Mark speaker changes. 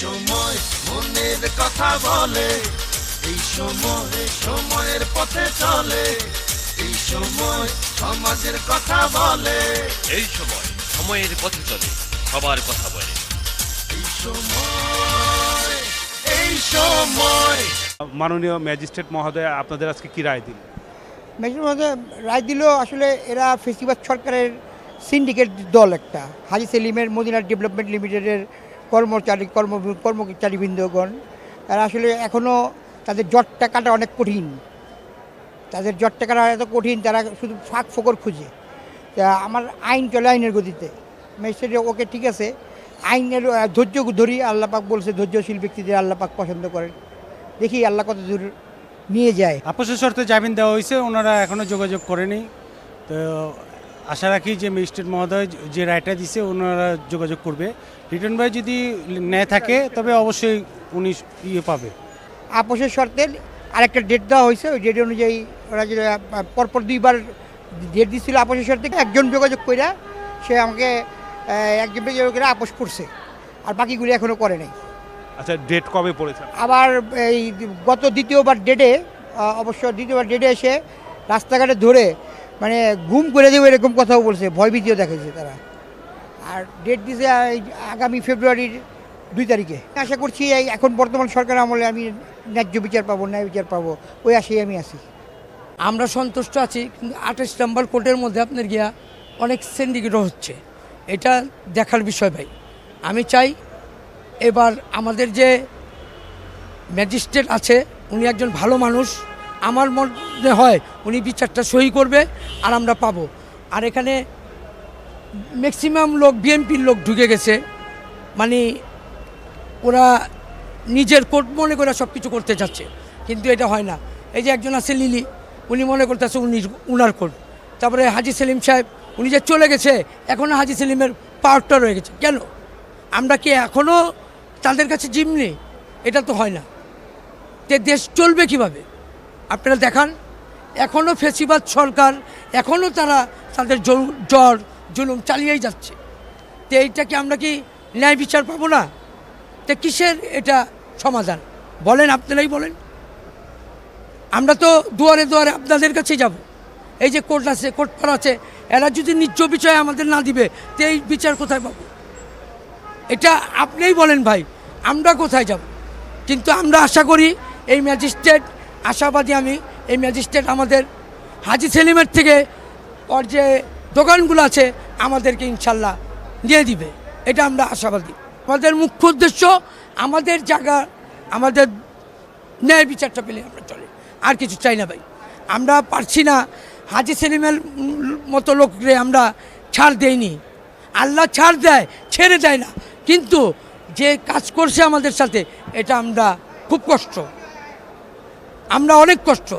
Speaker 1: সময় মনের কথা বলে এই সময় সময়ের পথে চলে এই সময় সমাজের কথা বলে।
Speaker 2: এই সময় সময়ের পথে চলে সবার কথা বলে।
Speaker 1: এই সময় এই সময়।
Speaker 3: মাননীয় ম্যাজিস্ট্রেট মহোদয় আপনাদের আজকে কি রায় দিন
Speaker 4: ম্যাজিস্ট্রেট মহোদয় রায় দিল আসলে এরা ফেস্টিভাল সরকারের সিন্ডিকেট দল একটা। হাজি সেলিমের মদিনার ডেভেলপমেন্ট লিমিটেডের কর্মচারী, কর্ম, কর্মচারীবৃন্দগণ, তারা আসলে এখনও তাদের জটটা কাটা অনেক কঠিন। তাদের জটটা কাটা এত কঠিন, তারা শুধু ফাঁক ফোকর খুঁজে। তা আমার আইন চলে আইনের গতিতে। ম্যাজিস্ট্রেট ওকে, ঠিক আছে। আইনের ধৈর্য ধরি আল্লাপাক বলছে, ধৈর্যশীল ব্যক্তিদের আল্লাপাক পছন্দ করেন। দেখি আল্লাহ কত দূর নিয়ে যায়।
Speaker 5: আপোষের শর্তে জামিন দেওয়া হয়েছে, ওনারা এখনও যোগাযোগ করেনি। তো আশা রাখি যে ম্যাজিস্ট্রেট মহোদয় যে রায়টা দিছে ওনারা যোগাযোগ করবে। রিটার্ন ভাই যদি ন্যায় থাকে তবে অবশ্যই উনি ইয়ে পাবে।
Speaker 4: আপোষের শর্তে আরেকটা ডেট দেওয়া হয়েছে। ওই ডেট অনুযায়ী ওরা যে পরপর দুইবার ডেট দিচ্ছিল আপোষের শর্তে একজন যোগাযোগ কইরা সে আমাকে একজন যোগাযোগ করে আপোষ করছে। আর বাকিগুলি এখনও করে নাই।
Speaker 3: আচ্ছা ডেট কবে পড়েছে?
Speaker 4: আবার এই গত দ্বিতীয়বার ডেটে অবশ্য দ্বিতীয়বার ডেটে এসে রাস্তাঘাটে ধরে মানে ঘুম করে দেবো এরকম কথাও বলছে ভয়ভীতিও দেখাইছে তারা। আর ডেট দিছে আগামী ফেব্রুয়ারির দুই তারিখে। আশা করছি এই এখন বর্তমান সরকার আমলে আমি ন্যায্য বিচার পাবো, ন্যায় বিচার পাবো, ওই আশাই আমি আছি।
Speaker 6: আমরা সন্তুষ্ট আছি, কিন্তু আঠাশ নম্বর কোর্টের মধ্যে আপনার গিয়া অনেক সিন্ডিকেটও হচ্ছে। এটা দেখার বিষয় ভাই। আমি চাই এবার আমাদের যে ম্যাজিস্ট্রেট আছে, উনি একজন ভালো মানুষ আমার মনে হয়, উনি বিচারটা সহি করবে আর আমরা পাবো। আর এখানে ম্যাক্সিমাম লোক বিএনপির লোক ঢুকে গেছে। মানে ওরা নিজের কোর্ট মনে করে সব কিছু করতে চাচ্ছে কিন্তু এটা হয় না। এই যে একজন আছে লিলি, উনি মনে করতেছে উনি উনার কোর্ট। তারপরে হাজি সেলিম সাহেব, উনি যে চলে গেছে এখনও হাজি সেলিমের পাওয়ারটা রয়ে গেছে। কেন? আমরা কি এখনও তাদের কাছে জিমনি এটা তো হয় না। তে দেশ চলবে কীভাবে? আপনারা দেখান। এখনও ফেসিবাদ সরকার এখনও তারা তাদের জ্বর, জুলুম চালিয়েই যাচ্ছে। তো এইটা কি আমরা কি ন্যায় বিচার পাবো না? তো কিসের এটা সমাধান? বলেন, আপনারাই বলেন। আমরা তো দুয়ারে দুয়ারে আপনাদের কাছে যাব। এই যে কোর্ট আছে কোর্ট পাড়া আছে, এরা যদি নিজ বিষয় আমাদের না দিবে, তো এই বিচার কোথায় পাবো? এটা আপনিই বলেন ভাই, আমরা কোথায় যাব? কিন্তু আমরা আশা করি এই ম্যাজিস্ট্রেট আশাবাদী আমি এই ম্যাজিস্ট্রেট আমাদের হাজি সেলিমের থেকে ওর যে দোকানগুলো আছে আমাদেরকে ইনশাল্লাহ দিয়ে দিবে। এটা আমরা আশাবাদী। আমাদের মুখ্য উদ্দেশ্য আমাদের জায়গা, আমাদের ন্যায় বিচারটা পেলে আমরা চলে। আর কিছু চাই না ভাই। আমরা পারছি না হাজি সেলিমের মতো লোকরে আমরা ছাড় দেইনি। আল্লাহ ছাড় দেয়, ছেড়ে দেয় না। কিন্তু যে কাজ করছে আমাদের সাথে, এটা আমরা খুব কষ্ট। আমরা অনেক কষ্ট।